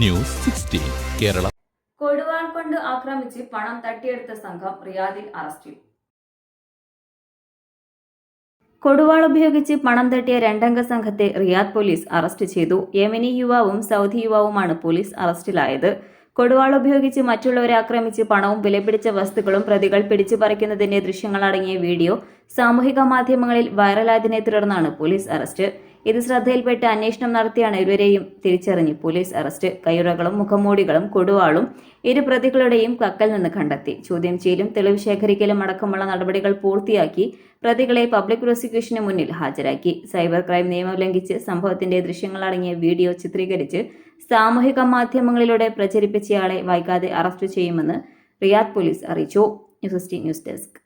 News sixteen Kerala. കൊടുവാൾ കൊണ്ട് ആക്രമിച്ച് പണം തട്ടിയെടുത്ത സംഘം റിയാദിൽ അറസ്റ്റിൽ. കൊടുവാൾ ഉപയോഗിച്ച് പണം തട്ടിയ രണ്ടംഗ സംഘത്തെ റിയാദ് പോലീസ് അറസ്റ്റ് ചെയ്തു. യമനി യുവാവും സൗദി യുവാവുമാണ് പോലീസ് അറസ്റ്റിലായത്. കൊടുവാൾ ഉപയോഗിച്ച് മറ്റുള്ളവരെ ആക്രമിച്ച് പണവും വിലപിടിച്ച വസ്തുക്കളും പ്രതികൾ പിടിച്ചു പറിക്കുന്നതിന്റെ ദൃശ്യങ്ങളടങ്ങിയ വീഡിയോ സാമൂഹിക മാധ്യമങ്ങളിൽ വൈറലായതിനെ തുടർന്നാണ് പോലീസ് അറസ്റ്റ്. ഇത് ശ്രദ്ധയിൽപ്പെട്ട് അന്വേഷണം നടത്തിയാണ് ഇരുവരെയും തിരിച്ചറിഞ്ഞ് പോലീസ് അറസ്റ്റ്. കയ്യുറകളും മുഖംമൂടികളും കൊടുവാളും ഇരു പ്രതികളുടെയും കക്കൽ നിന്ന് കണ്ടെത്തി. ചോദ്യം ചെയ്യലും തെളിവ് ശേഖരിക്കലും അടക്കമുള്ള നടപടികൾ പൂർത്തിയാക്കി പ്രതികളെ പബ്ലിക് പ്രോസിക്യൂഷന് മുന്നിൽ ഹാജരാക്കി. സൈബർ ക്രൈം നിയമം ലംഘിച്ച് സംഭവത്തിന്റെ ദൃശ്യങ്ങളടങ്ങിയ വീഡിയോ ചിത്രീകരിച്ച് സാമൂഹിക മാധ്യമങ്ങളിലൂടെ പ്രചരിപ്പിച്ചയാളെ വൈകാതെ അറസ്റ്റ് ചെയ്യുമെന്ന് റിയാദ് പോലീസ് അറിയിച്ചു. News desk.